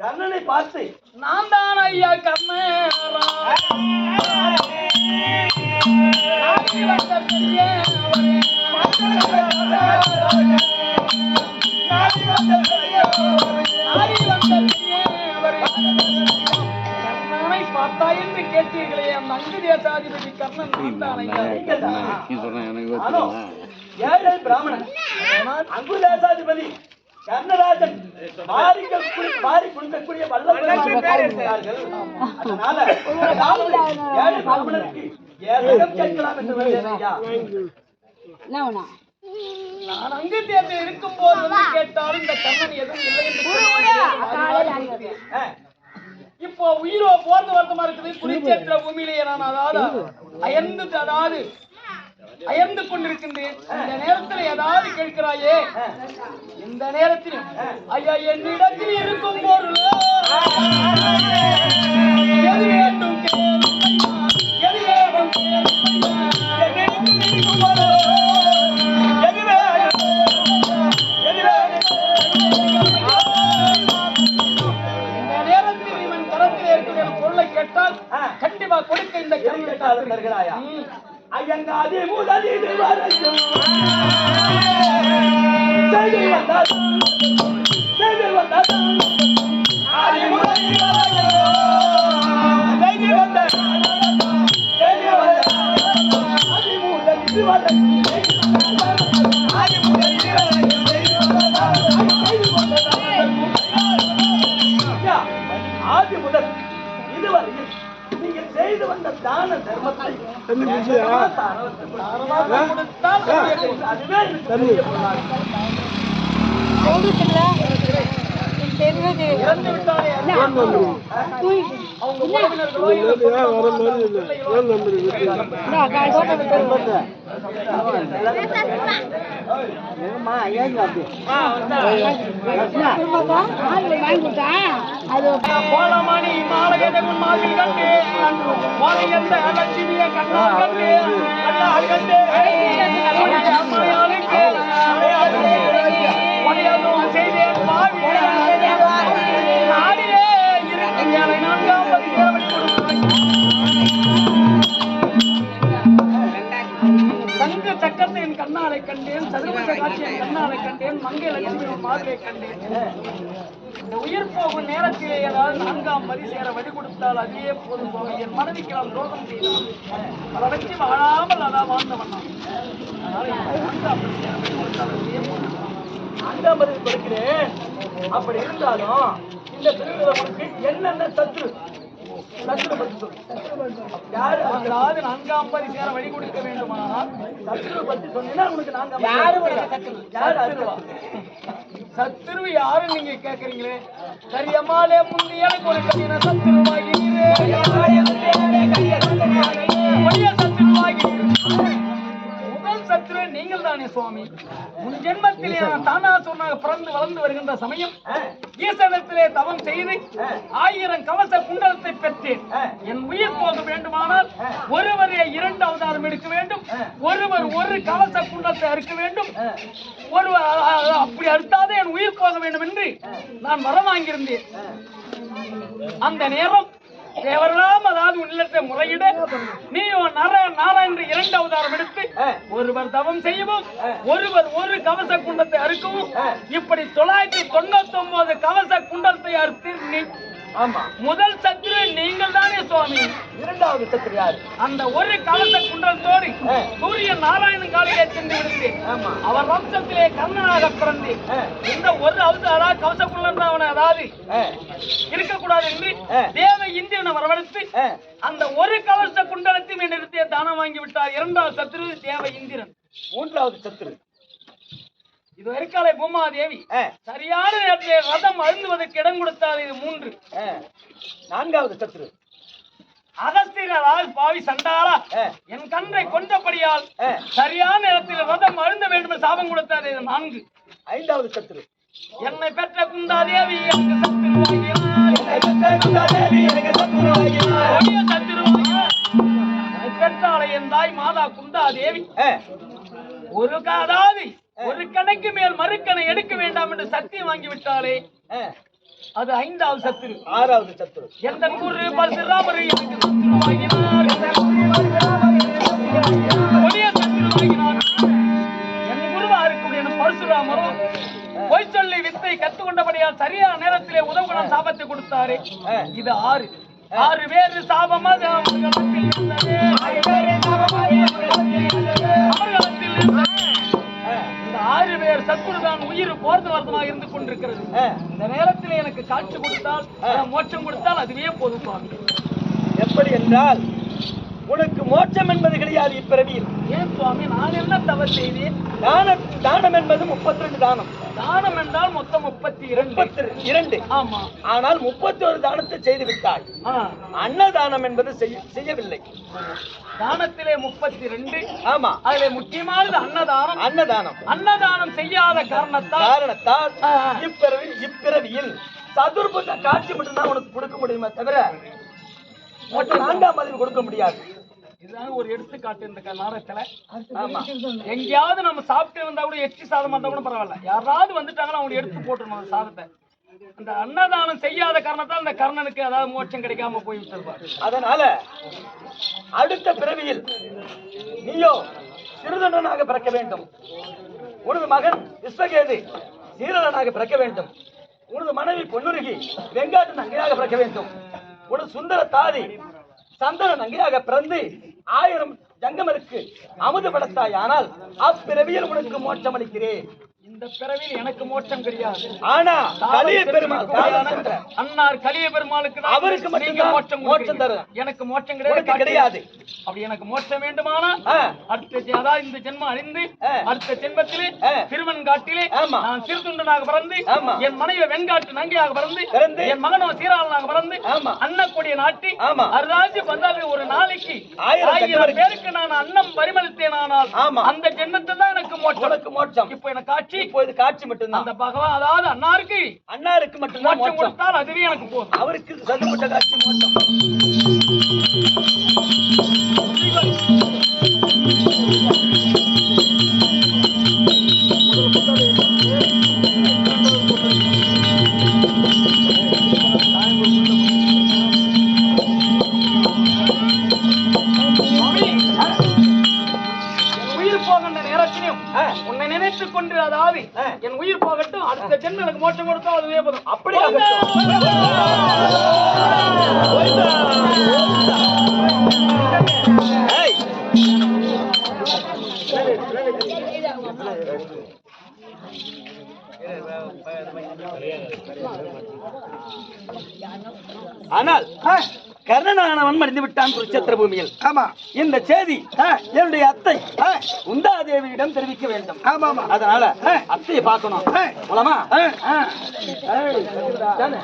கண்ணனை பார்த்து நான் தான் ஐயா கண்ணேரா ஆதி வந்த பெரியவரே. ஆதி வந்த பெரியவரே. கர்ணனை பார்த்தா என்று கேட்டீர்களே அந்த அங்கு தேசாதிபதி கர்ணன் தான் ஐயா ஏழை பிராமணன் அங்குதேசாதிபதி கர்ணராஜன் மாறிகள் குடி- மாறி குடிக்கக்கூடிய வல்லவர்கள் இருக்கிறார்கள். அதனால அதாவது ஏழை பிராமணனுக்கு ஏதகம் கேட்கலாம் என்று வந்தேன் ஐயா. நான் அங்கு தேர்தல் இருக்கும் போது வந்து கேட்டாலும் இந்த கண்ணன் எதுவும் இல்லை என்று இப்போ உயிரோ போர்ந்து வருத்தமா இருக்குது குருச்சேத்திர பூமியிலேயே நான் அதாவது அயர்ந்து அதாவது அயர்ந்து கொண்டிருக்கின்றேன் இந்த நேரத்தில் ஏதாவது கேட்கிறாயே இந்த நேரத்தில் ஐயா என்னிடத்தில் இருக்கும் பொருள் எது வேண்டும். எது வேண்டும். என்னிடத்தில் இருக்கும் பொருள் பொருளை கேட்டால். கண்டிப்பா கொடுக்க இந்த கேட்டாலும் தருகிறாயா? ம். ஐயங்காதி முதலில் வரையும் செய்தி வந்தால் செய்தி வந்தால் ஆதி முதலில் வரையும் செய்தி வந்தால் செய்தி வந்தால் ஆதி முதலில் வரையும் ஆதி முதலில் வரையும் ஆதி முதல் இதுவரையில் செய்து வந்த தான தர்மத்தை அதுவே பிள்ளைகளோ கோலமணி மாலகதகுன் மாதிரி கண்டு மாலையந்த லட்சுமிய கண்ணால் கண்டு கண்ணால் கண்டு அம்மையாளுக்கு அண்ணாவை கண்டேன் மங்கை லட்சுமி மாதிரியை கண்டேன். இந்த உயிர் போகும் நேரத்திலே ஏதாவது நான்காம் வரி சேர வழி கொடுத்தால் அதுவே போதும் சுவாமி என் மனைவிக்கு நாம் துரோகம் செய்தான். அதை வச்சு வாழாமல் அதான் வாழ்ந்தவன் நான். அதனால எனக்கு நான்காம் வரி சேர வழி கொடுத்தால் அதுவே போதும். நான்காம் பதில் கொடுக்கிறேன் அப்படி இருந்தாலும் இந்த திருவிழாவுக்கு என்னென்ன சத்து? யாரு அதாவது நான்காம் வரி வழி கொடுக்க வேண்டுமானால் சத்ரு பத்தி சொன்னீங்கன்னா உனக்கு நான்காம் யாரு யாரு சத்துருவா சத்துருவு யாருன்னு நீங்க கேக்குறீங்களே கரியம்மாளே முந்தி எனக்கு ஒரு கல்யாண சத்துருவாகிறீரே நீங்கள் தானே சுவாமி? உன் ஜென்மத்திலே நான் தானா சொன்னாக பிறந்து வளர்ந்து வருகின்ற சமயம் ஈசனத்திலே தவம் செய்து ஆயிரம் கவச குண்டலத்தை பெற்றேன். என் உயிர் போக வேண்டுமானால் ஒருவரே இரண்டு அவதாரம் எடுக்க வேண்டும். ஒருவர் ஒரு கவச குண்டலத்தை அறுக்க வேண்டும். ஒருவர் அப்படி அறுத்தாதே என் உயிர் போக வேண்டும் என்று நான் வர வாங்கியிருந்தேன். அந்த நேரம் தேவரெல்லாம் அதாவது உள்ளத்தை முறையிட நீ நர நாரா என்று இரண்டு அவதாரம் எடுத்து ஒருவர் தவம் செய்யவும் ஒருவர் ஒரு கவச குண்டத்தை அறுக்கவும் இப்படி தொள்ளாயிரத்தி தொண்ணூத்தி ஒன்பது கவச குண்டத்தை அறுத்து நீ ஆமா. முதல் சத்துரு நீங்கள் தானே சுவாமி. இரண்டாவது சத்ரு யாரு அந்த ஒரு கவச குண்டத்தோடு சூரிய நாராயணன் காலையே சென்று விடுத்தேன் ஆமா. அவர் வம்சத்திலே கர்ணனாக பிறந்தேன் இந்த ஒரு அவதாரா கவச குண்டன் அவனை அதாவது இருக்கக்கூடாது என்று தேவ இந்தியனை வரவழைத்து அந்த ஒரு கவச குண்டலத்தையும் என்னிடத்தே தானம் வாங்கி விட்டார். இரண்டாவது சத்ரு தேவ இந்திரன். மூன்றாவது சத்ரு. இது வரைக்காலே பூமாதேவி. சரியான நேரத்திலே ரதம் அழுந்துவதற்கு இடம் கொடுத்தார் இது மூன்று. நான்காவது சத்ரு. அகஸ்தியரால் பாவி சண்டாளா? என் கன்றை கொண்டபடியால் சரியான நேரத்தில் ரதம் அழுந்த வேண்டும் சாபம் கொடுத்தார் இது நான்கு. ஐந்தாவது சத்ரு என்னை பெற்ற குந்தாதேவி எனக்கு சத்துருவாகினார் பெற்றாளை என் தாய் மாதா குந்தாதேவி ஒரு காதாவது ஒரு கணக்கு மேல் மறுக்கணை எடுக்க வேண்டாம் என்று சத்தியம் வாங்கி விட்டாளே. அது ஐந்தாவது சத்துரு ஆறாவது சத்துரு எந்த குரு பரசுராமர் எனக்கு கொடிய என் குருவா இருக்கக்கூடிய என் பரசுராமரும் பொய் சொல்லி வித்தை கத்துக்கொண்டபடியால் சரியான நேரத்திலே உதவுகணம் சாபத்தை கொடுத்தாரு இது ஆறு ஆறு பேரு சாபமாக அவர்களிடத்தில் ஆறு பேர் சத்துருதான் உயிர் போர்த்து வருத்தமாக இருந்து கொண்டிருக்கிறது. இந்த நேரத்தில் எனக்கு காட்சி கொடுத்தால் மோட்சம் கொடுத்தால் அதுவே போதும் எப்படி என்றால் உனக்கு மோட்சம் என்பது கிடையாது இப்பிறவியில். ஏன் சுவாமி நான் என்ன தவறு செய்தேன்? தானம் தானம் என்பது முப்பத்தி ரெண்டு தானம். தானம் என்றால் மொத்தம் முப்பத்தி இரண்டு முப்பத்தி இரண்டு. ஆமா. ஆனால் முப்பத்தி ஒரு தானத்தை செய்து விட்டாய். அன்னதானம் என்பது செய்ய- செய்யவில்லை. தானத்திலே முப்பத்தி ரெண்டு ஆமா. அதிலே முக்கியமானது அன்னதானம். அன்னதானம். அன்னதானம் செய்யாத காரணத்தால். காரணத்தால். இப்பிறவி இப்பிறவியில். சதுர்புஜ காட்சி மட்டும்தான் உனக்கு கொடுக்க முடியுமே தவிர மற்ற நான்காம் பதிவு கொடுக்க முடியாது. இதுதான் ஒரு எடுத்துக்காட்டு இந்த நாடகத்துல. ஆமா. எங்கேயாவது நம்ம சாப்பிட்டு இருந்தா கூட எச்சி சாதமா இருந்தா கூட பரவாயில்ல. யாராவது வந்துட்டாங்கன்னா அவங்க எடுத்து போட்டுருணும் அந்த சாதத்தை. அந்த அன்னதானம் செய்யாத காரணத்தால் அந்த கர்ணனுக்கு அதாவது மோட்சம் கிடைக்காம போய் விட்டுருப்பாரு. அதனால அடுத்த பிறவியில் நீயோ சிறுதொண்டனாக பிறக்க வேண்டும். உனது மகன் விஸ்வகேது சீரலனாக பிறக்க வேண்டும். உனது மனைவி பொன்னுருகி வெங்காட்டு நங்கையாக பிறக்க வேண்டும். உனது சுந்தர தாதி சந்தன நங்கையாக பிறந்து ஆயிரம் ஜங்கமருக்கு அமுது படத்தாய். ஆனால் அப்பிறவியில் உனக்கு மோட்சம் அளிக்கிறேன் இந்த எனக்கு மோட்சம் கிடையாது ஆனா கலிய பெருமாள் காலம் சென்ற அன்னார் கலிய பெருமாளுக்கு தான் அவருக்கு நீங்க மட்டும்தான் மோட்சம் மோட்சம் கொடுக்கிறீங்க. தரும். எனக்கு மோட்சம் உனக்கு கிடையாது கிடையாது அப்படி எனக்கு மோட்சம் வேண்டுமானா ஆ, அடுத்த ஜெ- அதாவது இந்த ஜென்மம் அழிந்து ஆ. அடுத்த ஜென்மத்திலே ஆ. திருவன் காட்டிலே ஆமா. நான் சிறுதுண்டனாக பிறந்து ஆமா. என் மனைவி வெண்காட்டு நங்கையாக பிறந்து. என் மகனோ சீராளனாக பிறந்து. அன்னக்கூடிய நாட்டி ஆமா. அருதாஜி வந்தாலே ஒரு நாளைக்கு ஆயிரம். பேருக்கு நான் அன்னம் பரிமளித்தேனானால் ஆமா. அந்த ஜென்மத்தை தான் எனக்கு மோட்சம் மோட்சம் இப்போ எனக்கு காட்சி இது காட்சி மட்டும்தான். அந்த பகவான் அதாவது அன்னாருக்கு. அன்னாருக்கு மட்டும்தான் மோட்சம். கொடுத்தால் அதுவே எனக்கு போதும். அவருக்கு சதுப்பட்ட காட்சி மோட்சம். ஆ. உன்னை நினைத்துக் கொண்டு அதாவது ஆ. என் உயிர் போகட்டும் அடுத்த ஜென்மம் எனக்கு மோட்சம் கொடுத்தா அதுவே போதும். அப்படி ஆனால் கர்ணனானவன் மடிந்து விட்டான் குருச்சத்திர பூமியில் ஆமா. இந்த செய்தி என்னுடைய அத்தை உந்தாதேவியிடம் தெரிவிக்க வேண்டும். ஆமா ஆமா. அதனால அத்தையை பார்க்கணும். மூலமா? தானே?